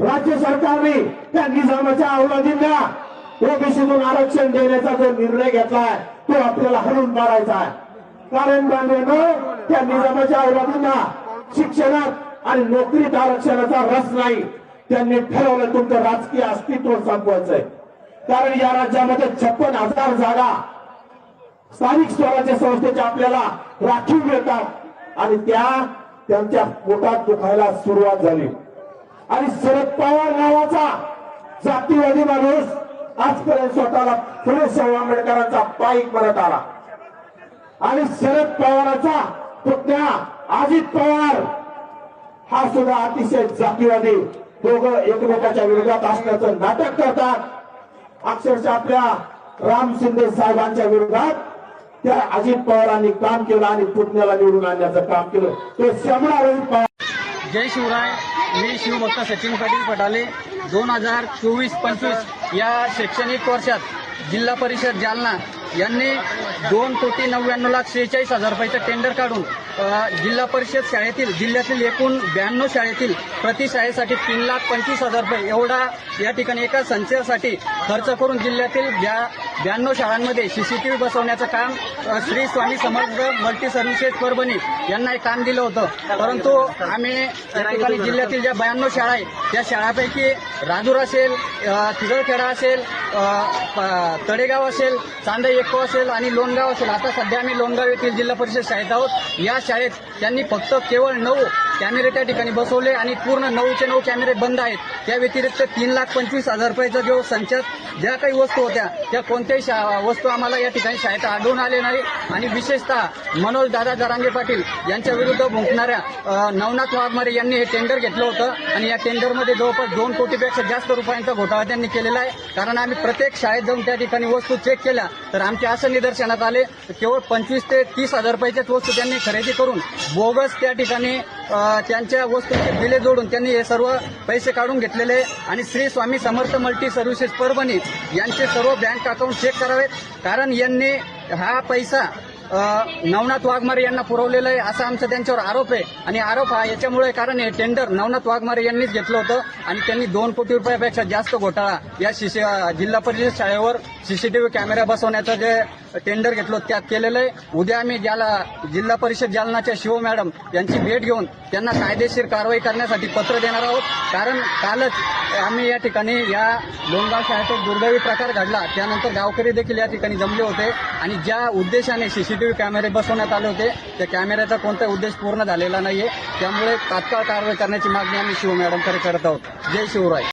राज्य सरकारने त्या निजामाच्या अवलादींना ओबीसीतून आरक्षण देण्याचा जो निर्णय घेतलाय तो आपल्याला हरून मारायचा आहे. कारण बांधवांनो त्या निजामाच्या अवलादींना शिक्षणात आणि नोकरीत आरक्षणाचा रस नाही. त्यांनी ठरवलं तुमचं राजकीय अस्तित्व संपवायचंय. कारण या राज्यामध्ये छप्पन हजार जागा स्थानिक स्वराज्य संस्थेच्या आपल्याला राखीव मिळतात. आणि त्या त्यांच्या पोटात दुखायला सुरुवात झाली. आणि शरद पवार नावाचा जातीवादी माणूस आजपर्यंत स्वतःला फुले शाहू आंबेडकरांचा पाईक म्हणत आला. आणि शरद पवाराचा पुतण्या अजित पवार हा सुद्धा अतिशय जातीवादी दोघं एकमेकाच्या विरोधात असल्याचं नाटक करतात. अक्षरशः आपल्या राम शिंदे साहेबांच्या विरोधात त्या अजित पवारांनी काम केलं आणि पुतण्याला निवडून आणण्याचं काम केलं. ते शमणा रोहित पवार जय शिवराय. मी शिवभक्त सचिन पाटील पटाले. दोन हजार चोवीस पंचवीस या शैक्षणिक वर्षात जिल्हा परिषद जालना यांनी दोन कोटी नव्याण्णव लाख शेहेचाळीस हजार रुपयाचं टेंडर काढून जिल्हा परिषद शाळेतील जिल्ह्यातील एकूण ब्याण्णव शाळेतील प्रति शाळेसाठी तीन लाख पंचवीस हजार रुपये एवढा या ठिकाणी एका संचयासाठी खर्च करून जिल्ह्यातील ब्या ब्याण्णव शाळांमध्ये सीसीटीव्ही बसवण्याचं काम श्री स्वामी समर्थ मल्टी सर्व्हिसेस परभणी यांना हे काम दिलं होतं. परंतु आम्ही या ठिकाणी जिल्ह्यातील ज्या ब्याण्णव शाळा आहेत त्या शाळापैकी राजूर असेल अ, असेल तडेगाव असेल चांदे एक्को असेल आणि लोणगाव असेल. आता सध्या आम्ही लोणगाव येथील जिल्हा परिषद शाळेत आहोत. या शाळेत. त्यांनी फक्त केवळ नऊ कॅमेरे त्या ठिकाणी बसवले आणि पूर्ण नऊचे नऊ कॅमेरे बंद आहेत. त्या व्यतिरिक्त तीन लाख पंचवीस हजार रुपयाचा जो संचात ज्या काही वस्तू होत्या त्या कोणत्याही शा- वस्तू आम्हाला या ठिकाणी शाळेत आढळून आले नाही. आणि विशेषतः मनोज दादा दरांगे पाटील यांच्या विरुद्ध भुंकणाऱ्या नवनाथ वाघमारे यांनी हे टेंडर घेतलं होतं. आणि या टेंडरमध्ये जवळपास दोन कोटीपेक्षा जास्त रुपयांचा घोटाळा त्यांनी केलेला आहे. कारण आम्ही प्रत्येक शाळेत जाऊन त्या ठिकाणी वस्तू चेक केल्या तर आमच्या असं निदर्शनात आले. केवळ पंचवीस ते तीस हजार रुपयाच्याच वस्तू त्यांनी खरेदी करून बोगस त्या ठिकाणी त्यांच्या वस्तूंचे बिले जोडून त्यांनी हे सर्व पैसे काढून घेतलेले आणि श्री स्वामी समर्थ मल्टी सर्व्हिसेस परभणी यांचे सर्व बँक अकाउंट चेक करावेत. कारण यांनी हा पैसा नवनाथ वाघमारे यांना पुरवलेलं आहे असा आमचा त्यांच्यावर आरोप आहे. आणि आरोप हा याच्यामुळे कारण हे टेंडर नवनाथ वाघमारे यांनीच घेतलं होतं आणि त्यांनी दोन कोटी रुपयापेक्षा जास्त घोटाळा या शिशी जिल्हा परिषद शाळेवर सीसीटीव्ही कॅमेरा बसवण्याचं जे टेंडर घेतलं त्यात केलेलं आहे. उद्या आम्ही ज्याला जिल्हा परिषद जालनाच्या शिव मॅडम यांची भेट घेऊन त्यांना कायदेशीर कारवाई करण्यासाठी पत्र देणार आहोत. कारण कालच आम्ही या ठिकाणी या लोणगाव शाळेत दुर्दैवी प्रकार घडला. त्यानंतर गावकरी देखील या ठिकाणी जमले होते. आणि ज्या उद्देशाने सीसीटीव्ही कॅमेरे बसवण्यात आले होते. त्या कॅमेऱ्याचा कोणता उद्देश पूर्ण झालेला नाहीये. त्यामुळे तात्काळ कारवाई करण्याची मागणी आम्ही शिव मॅडमकडे करत आहोत. जय शिवराय.